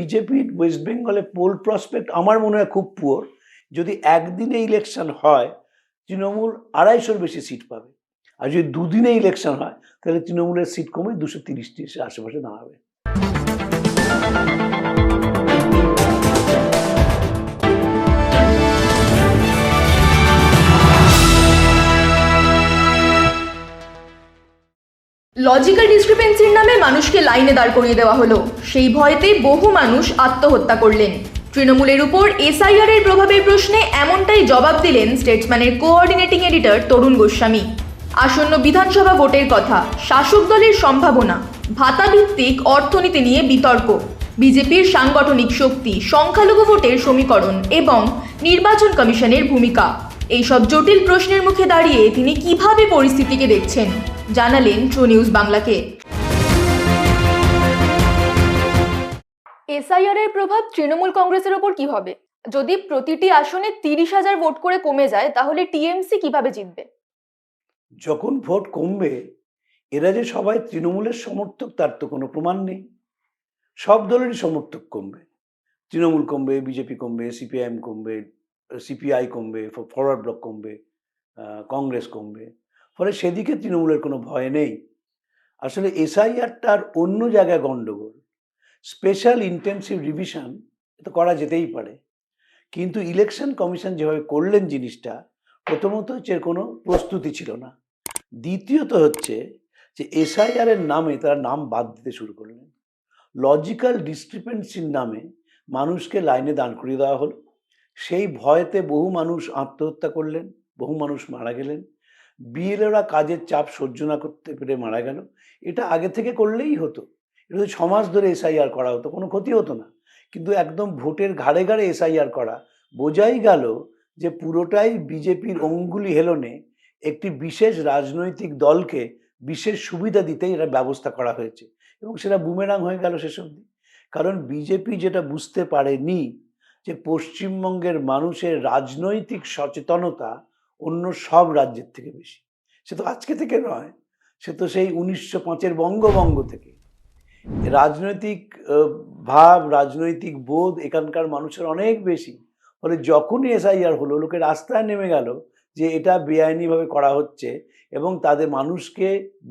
বিজেপির ওয়েস্ট বেঙ্গলে pole prospect আমার মনে হয় খুব পুয়ার যদি একদিনে ইলেকশন হয়, তৃণমূল আড়াইশোর বেশি সিট পাবে। আর যদি দুদিনে ইলেকশন হয়, তাহলে তৃণমূলের সিট কমে দুশো তিরিশটি আশেপাশে দাঁড়াবে। লজিক্যাল ডিসক্রিপেন্সির নামে মানুষকে লাইনে দাঁড় করিয়ে দেওয়া হলো। সেই ভয়েতে বহু মানুষ আত্মহত্যা করলেন। তৃণমূলের উপর এসআইআর এর প্রভাবের প্রশ্নে এমনটাই জবাব দিলেন স্টেটসম্যানের কোঅর্ডিনেটিং এডিটর তরুণ গোস্বামী। আসন্ন বিধানসভা ভোটের কথা, শাসক দলের সম্ভাবনা ভাতা ভিত্তিক অর্থনীতি নিয়ে বিতর্ক, বিজেপির সাংগঠনিক শক্তি, সংখ্যালঘু ভোটের সমীকরণ এবং নির্বাচন কমিশনের ভূমিকা। এইসব জটিল প্রশ্নের মুখে দাঁড়িয়ে তিনি কীভাবে পরিস্থিতিকে দেখছেন? জানালেন ট্রু নিউজ বাংলাকে। এসআইআর এর প্রভাব তৃণমূল কংগ্রেসের ওপর কি হবে? যদি প্রতিটি আসনে তিরিশ হাজার ভোট করে কমে যায় তাহলে টিএমসি কীভাবে জিতবে? যখন ভোট কমবে এরা যে সবাই তৃণমূলের সমর্থক তার তো কোনো প্রমাণ নেই। সব দলেরই সমর্থক কমবে। তৃণমূল কমবে বিজেপি কমবে সিপিআইএম কমবে সিপিআই কমবে ফরওয়ার্ড ব্লক কমবে কংগ্রেস কমবে। ফলে সেদিকে তৃণমূলের কোনো ভয় নেই। আসলে এসআইআরটার অন্য জায়গায় গণ্ডগোল। স্পেশাল ইন্টেন্সিভ রিভিশন তো করা যেতেই পারে। কিন্তু ইলেকশন কমিশন যেভাবে করলেন জিনিসটা, প্রথমত হচ্ছে এর কোনো প্রস্তুতি ছিল না। দ্বিতীয়ত হচ্ছে যে এসআইআর এর নামে তারা নাম বাদ দিতে শুরু করলেন। লজিক্যাল ডিসক্রিপেন্সির নামে মানুষকে লাইনে দাঁড় করিয়ে দেওয়া হলো। সেই ভয়েতে বহু মানুষ আত্মহত্যা করলেন, বহু মানুষ মারা গেলেন। বিএলওরা কাজের চাপ সহ্য না করতে পেরে মারা গেল। এটা আগে থেকে করলেই হতো। এটা তো ছমাস ধরে এসআইআর করা হতো, কোনো ক্ষতি হতো না। কিন্তু একদম ভোটের ঘাড়ে ঘাড়ে এসআইআর করা বোঝাই গেল যে পুরোটাই বিজেপির অঙ্গুলি হেলনে একটি বিশেষ রাজনৈতিক দলকে বিশেষ সুবিধা দিতেই এটা ব্যবস্থা করা হয়েছে এবং সেটা বুমেরাং হয়ে গেল শেষ অবধি। কারণ বিজেপি যেটা বুঝতে পারেনি যে পশ্চিমবঙ্গের মানুষের রাজনৈতিক সচেতনতা অন্য সব রাজ্যের থেকে বেশি। সে তো আজকে থেকে নয়, সে তো সেই উনিশশো পাঁচের বঙ্গবঙ্গ থেকে। রাজনৈতিক ভাব, রাজনৈতিক বোধ এখানকার মানুষের অনেক বেশি। ফলে যখনই এসআইআর হলো, লোকে রাস্তায় নেমে গেল যে এটা বেআইনিভাবে করা হচ্ছে এবং তাদের মানুষকে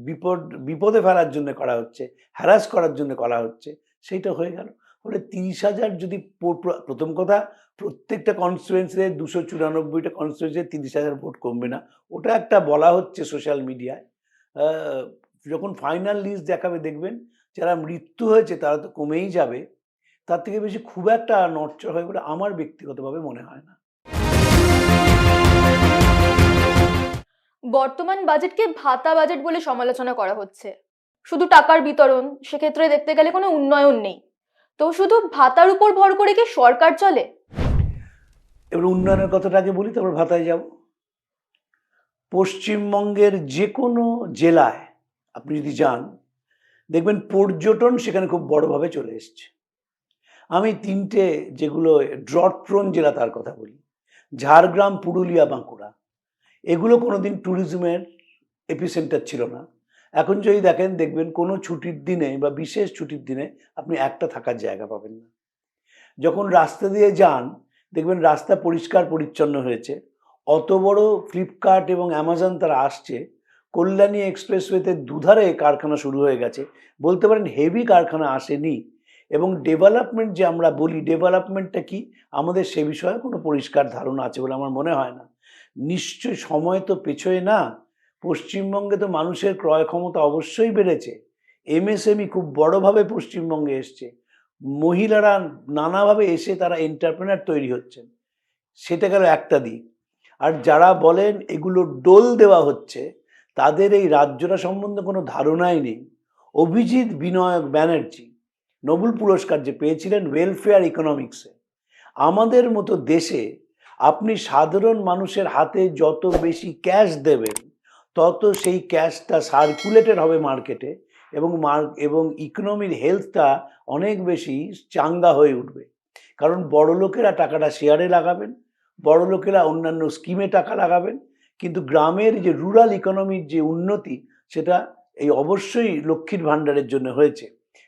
বিপদ, বিপদে ফেলার জন্য করা হচ্ছে, হ্যারাস করার জন্য করা হচ্ছে, সেইটা হয়ে গেল। ফলে তিরিশ হাজার যদি প্রথম কথা প্রত্যেকটা কনস্টিটুয়েন্সিতে দুশো চুরানব্বইটা কনস্টিটুয়েন্সিতে তিরিশ হাজার ভোট কমবে না। ওটা একটা বলা হচ্ছে সোশ্যাল মিডিয়ায় যখন ফাইনাল লিস্ট দেখাবে, দেখবেন যারা মৃত্যু হয়েছে তারা তো কমেই যাবে। তার থেকে বেশি খুব একটা নড়চড় হয় বলে আমার ব্যক্তিগতভাবে মনে হয় না। বর্তমান বাজেটকে ভাতা বাজেট বলে সমালোচনা করা হচ্ছে। শুধু টাকার বিতরণ, সেক্ষেত্রে দেখতে গেলে কোনো উন্নয়ন নেই। তো শুধু ভাতার উপর ভর করে কি সরকার চলে? এবার উন্নয়নের কথাটা আগে বলি, তারপর ভাতায় যাব। পশ্চিমবঙ্গের যে কোনো জেলায় আপনি যদি যান, দেখবেন পর্যটন সেখানে খুব বড়ভাবে চলে এসছে। আমি তিনটে যেগুলো ড্রট প্রোন জেলা তার কথা বলি, ঝাড়গ্রাম, পুরুলিয়া, বাঁকুড়া। এগুলো কোনোদিন ট্যুরিজমের এপিসেন্টার ছিল না। এখন যদি দেখেন, দেখবেন কোনো ছুটির দিনে বা বিশেষ ছুটির দিনে আপনি একটা থাকার জায়গা পাবেন না। যখন রাস্তা দিয়ে যান, দেখবেন রাস্তা পরিষ্কার পরিচ্ছন্ন হয়েছে। অত বড় ফ্লিপকার্ট এবং অ্যামাজন তারা আসছে। কল্যাণী এক্সপ্রেসওয়েতে দুধারে কারখানা শুরু হয়ে গেছে। বলতে পারেন হেভি কারখানা আসেনি। এবং ডেভেলপমেন্ট যে আমরা বলি ডেভেলপমেন্টটা কি? আমাদের সে বিষয়ে কোনো পরিষ্কার ধারণা আছে বলে আমার মনে হয় না। নিশ্চয় সময় তো পেছোয় না। পশ্চিমবঙ্গে তো মানুষের ক্রয় ক্ষমতা অবশ্যই বেড়েছে। এমএসএমই খুব বড়ভাবে পশ্চিমবঙ্গে এসছে। মহিলারা নানাভাবে এসে তারা এন্টারপ্রেনার তৈরি হচ্ছেন। সেটা গেল একটা দিক। আর যারা বলেন এগুলো ডোল দেওয়া হচ্ছে, তাদের এই রাজ্যটা সম্বন্ধে কোনো ধারণাই নেই। অভিজিৎ বিনয়ক ব্যানার্জি নোবেল পুরস্কার যে পেয়েছিলেন ওয়েলফেয়ার ইকোনমিক্সে আমাদের মতো দেশে আপনি সাধারণ মানুষের হাতে যত বেশি ক্যাশ দেবেন তত সেই ক্যাশটা সার্কুলেটেড হবে মার্কেটে এবং মার্ক এবং ইকোনমির হেলথটা অনেক বেশি চাঙ্গা হয়ে উঠবে। কারণ বড় লোকেরা টাকাটা শেয়ারে লাগাবেন, বড় লোকেরা অন্যান্য স্কিমে টাকা লাগাবেন, কিন্তু গ্রামের যে রুরাল ইকোনমির যে উন্নতি, সেটা এই অবশ্যই লক্ষ্মীর ভাণ্ডারের জন্য হয়েছে।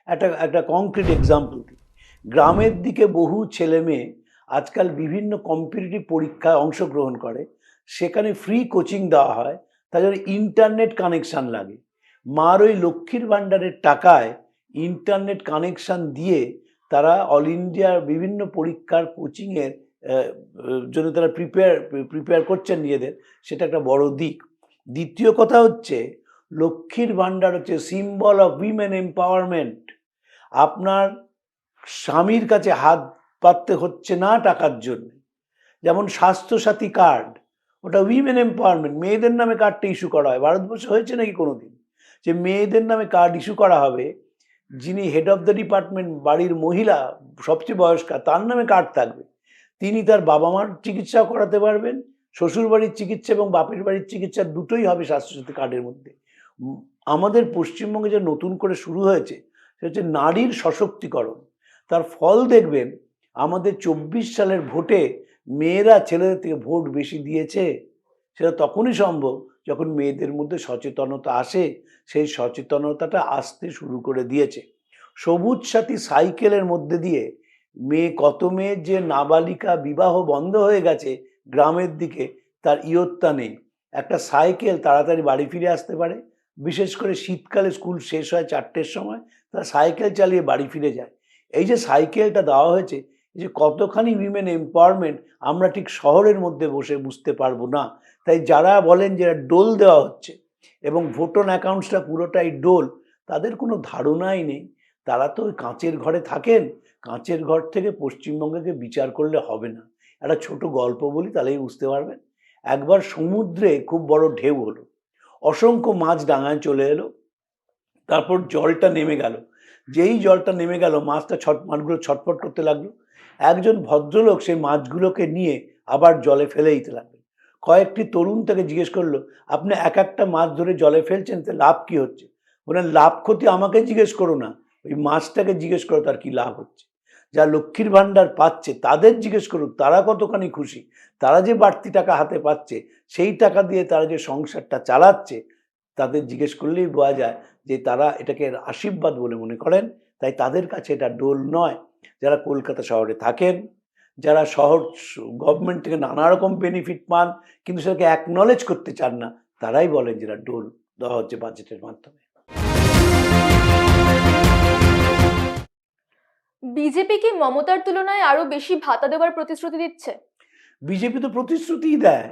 একটা একটা কংক্রিট এক্সাম্পল দিই। গ্রামের দিকে বহু ছেলে মেয়ে আজকাল বিভিন্ন কম্পিটিটিভ পরীক্ষায় অংশগ্রহণ করে। সেখানে ফ্রি কোচিং দেওয়া হয়। তাদের ইন্টারনেট কানেকশান লাগে। মার ওই লক্ষ্মীর ভাণ্ডারের টাকায় ইন্টারনেট কানেকশান দিয়ে তারা অল ইন্ডিয়ার বিভিন্ন পরীক্ষার কোচিংয়ের জন্য তারা প্রিপেয়ার প্রিপেয়ার করছেন নিজেদের। সেটা একটা বড় দিক। দ্বিতীয় কথা হচ্ছে, লক্ষ্মীর ভাণ্ডার হচ্ছে সিম্বল অফ উইমেন এম্পাওয়ারমেন্ট আপনার স্বামীর কাছে হাত পাততে হচ্ছে না টাকার জন্য। যেমন স্বাস্থ্যসাথী কার্ড ওটা উইমেন এম্পাওয়ারমেন্ট মেয়েদের নামে কার্ডটা ইস্যু করা হয়। ভারতবর্ষে হয়েছে নাকি কোনো দিন যে মেয়েদের নামে কার্ড ইস্যু করা হবে, যিনি হেড অফ দ্য ডিপার্টমেন্ট বাড়ির মহিলা, সবচেয়ে বয়স্কা, তার নামে কার্ড থাকবে। তিনি তার বাবা মার চিকিৎসাও করাতে পারবেন শ্বশুর বাড়ির চিকিৎসা এবং বাপের বাড়ির চিকিৎসা দুটোই হবে স্বাস্থ্যসাথী কার্ডের মধ্যে। আমাদের পশ্চিমবঙ্গে যে নতুন করে শুরু হয়েছে, সেটা হচ্ছে নারীর সশক্তিকরণ। তার ফল দেখবেন, আমাদের চব্বিশ সালের ভোটে মেয়েরা ছেলেদের থেকে ভোট বেশি দিয়েছে, সেটা তখনই সম্ভব যখন মেয়েদের মধ্যে সচেতনতা আসে, সেই সচেতনতাটা আসতে শুরু করে দিয়েছে। সবুজ সাথী সাইকেলের মধ্যে দিয়ে মেয়ে কত মেয়ের যে নাবালিকা বিবাহ বন্ধ হয়ে গেছে গ্রামের দিকে, তার ইয়ত্তা নেই। একটা সাইকেল তাড়াতাড়ি বাড়ি ফিরে আসতে পারে, বিশেষ করে শীতকালে স্কুল শেষ হয় চারটের সময়, তারা সাইকেল চালিয়ে বাড়ি ফিরে যায়। এই যে সাইকেলটা দেওয়া হয়েছে যে কতখানি উইমেন এম্পাওয়ারমেন্ট আমরা ঠিক শহরের মধ্যে বসে বুঝতে পারব না। তাই যারা বলেন যে ডোল দেওয়া হচ্ছে এবং ভোটন অ্যাকাউন্টসটা পুরোটাই ডোল তাদের কোনো ধারণাই নেই। তারা তো ওই কাঁচের ঘরে থাকেন, কাঁচের ঘর থেকে পশ্চিমবঙ্গকে বিচার করলে হবে না। একটা ছোট গল্প বলি, তাহলেই বুঝতে পারবেন। একবার সমুদ্রে খুব বড় ঢেউ হলো, অসংখ্য মাছ ডাঙায় চলে এলো, তারপর জলটা নেমে গেল। যেই জলটা নেমে গেল, মাছটা ছট, মাছগুলো ছটফট করতে লাগল একজন ভদ্রলোক সেই মাছগুলোকে নিয়ে আবার জলে ফেলে দিতে লাগলেন। কয়েকটি তরুণ তাকে জিজ্ঞেস করল, আপনি এক একটা মাছ ধরে জলে ফেলছেন, তো লাভ কি হচ্ছে? বললেন, লাভ ক্ষতি আমাকে জিজ্ঞেস করো না, ওই মাছটাকে জিজ্ঞেস করো তার কি লাভ হচ্ছে। যা লক্ষ্মীর ভাণ্ডার পাচ্ছে, তাদের জিজ্ঞেস করুক, তারা কতখানি খুশি? তারা যে বাড়তি টাকা হাতে পাচ্ছে, সেই টাকা দিয়ে তারা যে সংসারটা চালাচ্ছে, তাদের জিজ্ঞেস করলেই বোঝা যায় যে তারা এটাকে আশীর্বাদ বলে মনে করেন। তাই তাদের কাছে এটা ডোল নয়। যারা কলকাতা শহরে থাকেন যারা শহর গভর্নমেন্ট থেকে নানা রকম বেনিফিট পান কিন্তু সেটাকে অ্যাকনলেজ করতে চান না তারাই বলেন যেটা ডোল দেওয়া হচ্ছে বাজেটের মাধ্যমে। বিজেপি কি মমতার তুলনায় আরও বেশি ভাতা দেওয়ার প্রতিশ্রুতি দিচ্ছে? বিজেপি তো প্রতিশ্রুতিই দেয়।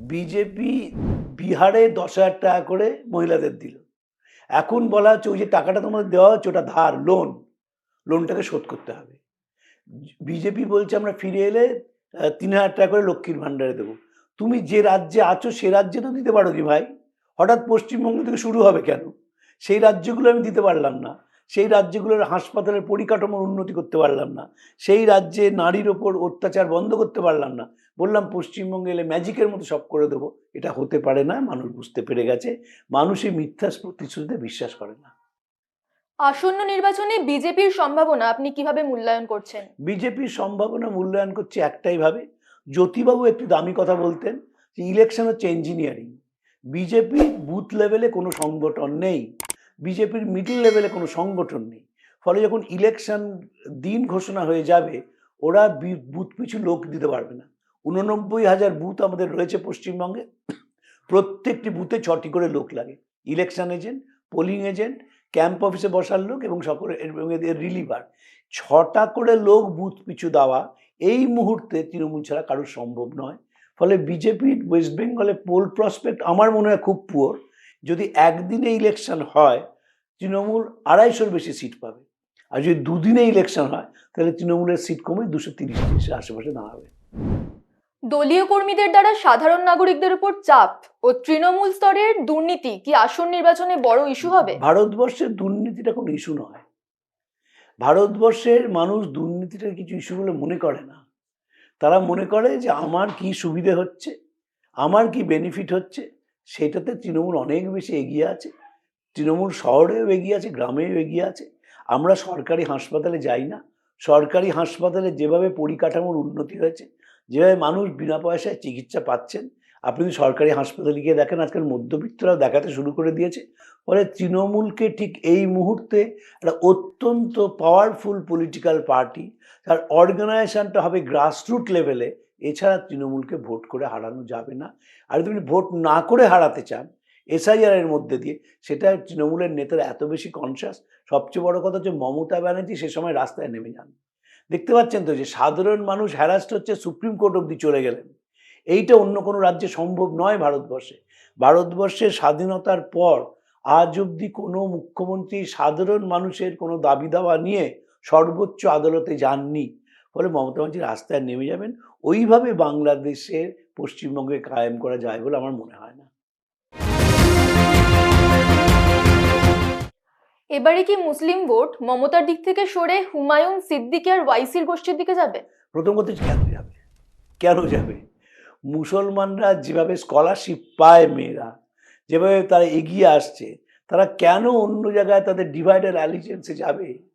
বিজেপি বিহারে দশ হাজার টাকা করে মহিলাদের দিল। এখন বলা হচ্ছে ওই যে টাকাটা তোমাদের দেওয়া হচ্ছে ওটা ধার লোন লোনটাকে শোধ করতে হবে। বিজেপি বলছে, আমরা ফিরে এলে তিন হাজার টাকা করে লক্ষ্মীর ভাণ্ডারে দেবো। তুমি যে রাজ্যে আছো, সে রাজ্যে তো দিতে পারো জি ভাই? হঠাৎ পশ্চিমবঙ্গ থেকে শুরু হবে কেন? সেই রাজ্যগুলো আমি দিতে পারলাম না। সেই রাজ্যগুলোর হাসপাতালের পরিকাঠামোর উন্নতি করতে পারলাম না। সেই রাজ্যে নারীর ওপর অত্যাচার বন্ধ করতে পারলাম না। বললাম, পশ্চিমবঙ্গে এলে ম্যাজিকের মতো সব করে দেবো। এটা হতে পারে না, মানুষ বুঝতে পেরে গেছে। মানুষ এই মিথ্যা প্রতিশ্রুতিতে বিশ্বাস করে না। আসন্ন নির্বাচনে বিজেপির সম্ভাবনা, আপনি কীভাবে মূল্যায়ন করছেন? বিজেপির সম্ভাবনা মূল্যায়ন করছে একটাই ভাবে। জ্যোতিবাবু একটু দামি কথা বলতেন যে, ইলেকশন হচ্ছে ইঞ্জিনিয়ারিং বিজেপি বুথ লেভেলে কোনো সংগঠন নেই। বিজেপির মিডল লেভেলে কোনো সংগঠন নেই। ফলে যখন ইলেকশন দিন ঘোষণা হয়ে যাবে, ওরা বুথ পিছু লোক দিতে পারবে না। উননব্বই হাজার বুথ আমাদের রয়েছে পশ্চিমবঙ্গে। প্রত্যেকটি বুথে ছটি করে লোক লাগে। Election agent polling agent camp অফিসে বসার লোক এবং সকলে এবং এদের রিলিভার ছটা করে লোক বুথ পিছু দেওয়া, এই মুহূর্তে তৃণমূল ছাড়া কারোর সম্ভব নয়। ফলে বিজেপির ওয়েস্ট বেঙ্গলে পোল প্রসপেক্ট আমার মনে হয় খুব পুয়ার যদি একদিনে ইলেকশন হয়, তৃণমূল আড়াইশোর বেশি সিট পাবে। আর যদি দুদিনে ইলেকশন হয়, তাহলে তৃণমূলের সিট কমে দুশো তিরিশ তিরিশের আশেপাশে দাঁড়াবে। দলীয় কর্মীদের দ্বারা সাধারণ নাগরিকদের উপর চাপ ও তৃণমূল স্তরের দুর্নীতি কি আসন নির্বাচনে বড় ইস্যু হবে? ভারতবর্ষের দুর্নীতিটা কোনো ইস্যু নয়। ভারতবর্ষের মানুষ দুর্নীতিটা কিছু ইস্যু বলে মনে করে না। তারা মনে করে যে আমার কি সুবিধে হচ্ছে, আমার কি বেনিফিট হচ্ছে, সেটাতে তৃণমূল অনেক বেশি এগিয়ে আছে। তৃণমূল শহরেও এগিয়ে আছে, গ্রামেও এগিয়ে আছে। আমরা সরকারি হাসপাতালে যাই না। সরকারি হাসপাতালে যেভাবে পরিকাঠামোর উন্নতি হয়েছে যেভাবে মানুষ বিনা পয়সায় চিকিৎসা পাচ্ছেন, আপনি যদি সরকারি হাসপাতালে গিয়ে দেখেন, আজকাল মধ্যবিত্তরাও দেখাতে শুরু করে দিয়েছে। ফলে তৃণমূলকে ঠিক এই মুহূর্তে একটা অত্যন্ত পাওয়ারফুল পলিটিক্যাল পার্টি তার অর্গানাইজেশনটা হবে গ্রাসরুট লেভেলে এছাড়া তৃণমূলকে ভোট করে হারানো যাবে না। আর যদি ভোট না করে হারাতে চান এসআইআর এর মধ্যে দিয়ে, সেটা তৃণমূলের নেতারা এত বেশি কনসিয়াস সবচেয়ে বড় কথা হচ্ছে মমতা ব্যানার্জি সে সময় রাস্তায় নেমে যান। দেখতে পাচ্ছেন তো যে সাধারণ মানুষ হ্যারাস্ট হচ্ছে সুপ্রিম কোর্ট অব্দি চলে গেলেন। এইটা অন্য কোনো রাজ্যে সম্ভব নয় ভারতবর্ষে। ভারতবর্ষের স্বাধীনতার পর আজ অবধি কোনো মুখ্যমন্ত্রী সাধারণ মানুষের কোনো দাবি দাওয়া নিয়ে সর্বোচ্চ আদালতে যাননি। ফলে মমতা ব্যানার্জি রাস্তায় নেমে যাবেন। ওইভাবে বাংলাদেশের পশ্চিমবঙ্গে কায়েম করা যায় বলে আমার মনে হয় না। এবারে কি মুসলিম ভোট মমতার দিক থেকে সরে হুমায়ুন সিদ্দিকী আর ওয়াইসির গোষ্ঠীর দিকে যাবে? প্রথম কথা কেন যাবে? কেন যাবে? মুসলমানরা যেভাবে স্কলারশিপ পায় মেয়েরা, যেভাবে তারা এগিয়ে আসছে, তারা কেন অন্য জায়গায় তাদের ডিভাইডার অ্যালিজেন্সে যাবে?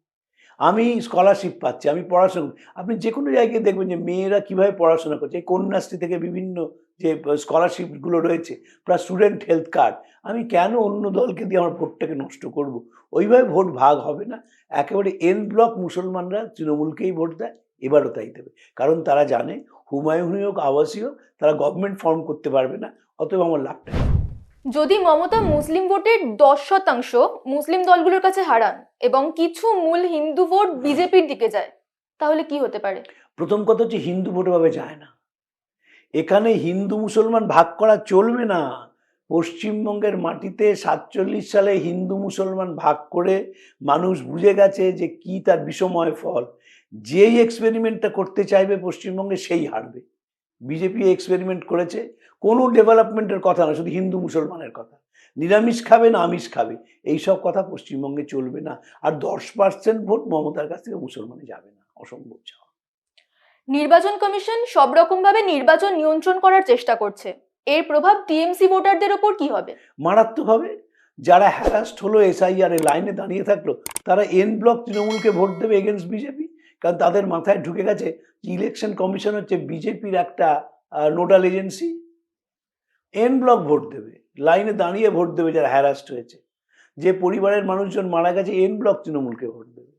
আমি স্কলারশিপ পাচ্ছি, আমি পড়াশোনা আপনি যে কোনো জায়গায় দেখবেন যে মেয়েরা কীভাবে পড়াশোনা করছে, এই কন্যাশ্রী থেকে বিভিন্ন যে স্কলারশিপগুলো রয়েছে প্লাস স্টুডেন্ট হেলথ কার্ড আমি কেন অন্য দলকে দিয়ে আমার ভোটটাকে নষ্ট করব ওইভাবে ভোট ভাগ হবে না, একেবারে এন ব্লক মুসলমানরা তৃণমূলকেই ভোট দেয়, এবারও তাই দেবে, কারণ তারা জানে, হুমায়ুনই হোক আবাসী হোক, তারা গভর্নমেন্ট ফর্ম করতে পারবে না, অতএব আমার লাভটা? যদি মমতা মুসলিম ভোটের দশ শতাংশ মুসলিম দলগুলোর কাছে হারান এবং কিছু মূল হিন্দু ভোট বিজেপির দিকে যায়, তাহলে কি হতে পারে? প্রথম কথা হচ্ছে হিন্দু ভোট ভাবে যায় না। এখানে হিন্দু মুসলমান ভাগ করা চলবে না। পশ্চিমবঙ্গের মাটিতে সাতচল্লিশ সালে হিন্দু মুসলমান ভাগ করে মানুষ বুঝে গেছে যে কি তার বিষময় ফল। যেই এক্সপেরিমেন্টটা করতে চাইবে পশ্চিমবঙ্গে সেই হারবে। বিজেপি এক্সপেরিমেন্ট করেছে কোনো ডেভেলপমেন্টের কথা না শুধু হিন্দু মুসলমানের কথা। নিরামিষ খাবে না আমিষ খাবে এইসব কথা পশ্চিমবঙ্গে চলবে না আর দশ পার্সেন্ট ভোট মমতার কাছ থেকে মুসলমানে যাবে না অসম্ভব যাওয়া নির্বাচন কমিশন সব রকম ভাবে নির্বাচন নিয়ন্ত্রণ করার চেষ্টা করছে। এর প্রভাব টিএমসি ভোটারদের ওপর কি হবে? মারাত্মক হবে যারা হ্যারাস্ট হলো এসআইআর এর লাইনে দাঁড়িয়ে থাকল তারা এন ব্লক তৃণমূলকে ভোট দেবে এগেনস্ট বিজেপি কারণ তাদের মাথায় ঢুকে গেছে যে ইলেকশন কমিশন হচ্ছে বিজেপির একটা nodal agency en bloc vote দেবে লাইনে দাঁড়িয়ে ভোট দেবে যারা হ্যারাস্ট হয়েছে। যে পরিবারের মানুষজন মারা গেছে এন ব্লক তৃণমূলকে ভোট দেবে।